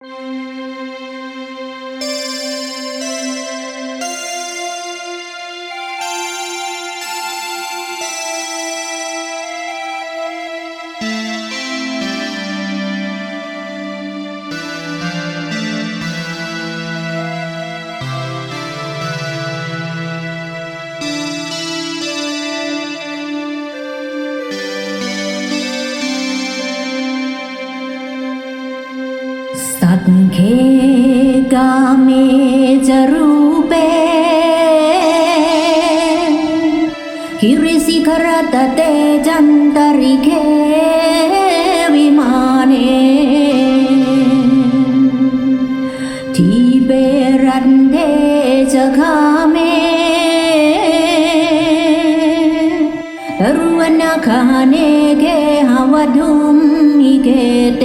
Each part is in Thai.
สั เคกาเมจะรูเปคิริสิครตเตจันตริเควิมาเนทิเบรันเทจะคาเมรุวนาคาเนเกหวดุมมิเกเต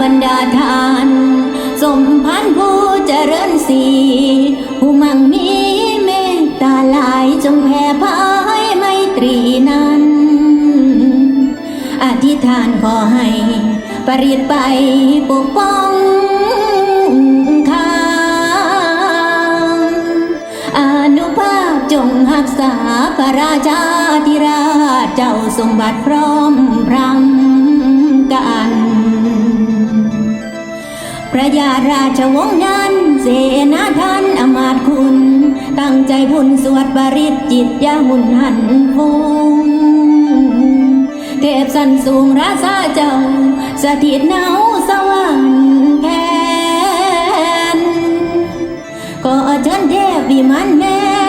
บรรดาทาน สมพันธ์ผู้เจริญสีผู้มั่งมีเมตตาหลายจงแผ่พายไมตรีนั้น อธิษฐานขอให้ปริดไปปกป้องข้าอนุภาพจงรักษาพระราชาธิราชเจ้าทรงบัตรพร้อมพรังกัน พระยาราชวงศ์นั้น เสนาท่านอมาตคุณ ตั้งใจบุญสวดปริตจิตยาหุนหันฟูงเทพสันสูงราชาเจ้า สถิตเนาสวรรค์แผ่นก็เชิญเทพวิมานแม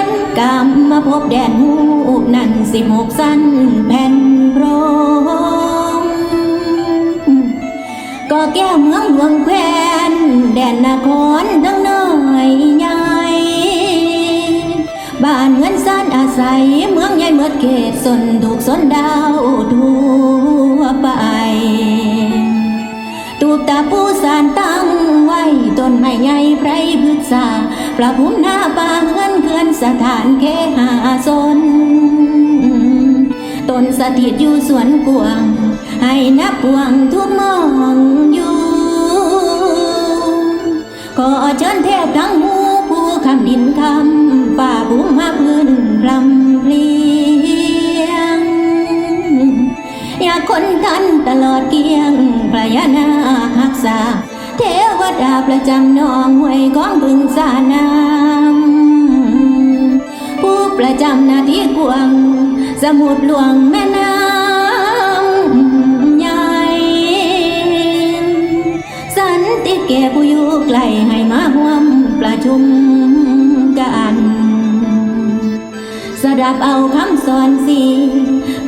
นกำมมาพบแดนหูนั่นสิบหกสั้นแผ่นพร ก็แก้วเมืองหลวงแควนแดนนครทั้งน้อยใหญ่บ้านเงินซ่านอาศัยเมืองใหญ่เมื่อเขตสนถูกสนดาวทั่วไป ตูบตาผู้สารตั้งไว้ต้นไม้ใหญ่ไพรพฤกษาปราภูมิหน้าป่าเงินเคือนสถานเคหาสนต้นสถิตอยู่สวนกวาง ให้นับพวงทุกมองอยู่ขอเชิญเทพทั้งหูผู้คำดินคำป่าภูมิมาพื้นพลำเพลียง อยากคนทันตลอดเกียงพระยานาหักษา เทวดาประจำนองห้วยกองบึงสานามผู้ประจำนาที่กวง สมุดหลวงแม่น แก่ผู้อยู่ไกลให้มาห่วมประชุมกันสดับเอาคำสอนสี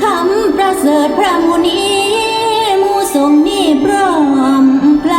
คำประเสริฐพระมุนีมูทรงนี่พร้อมพร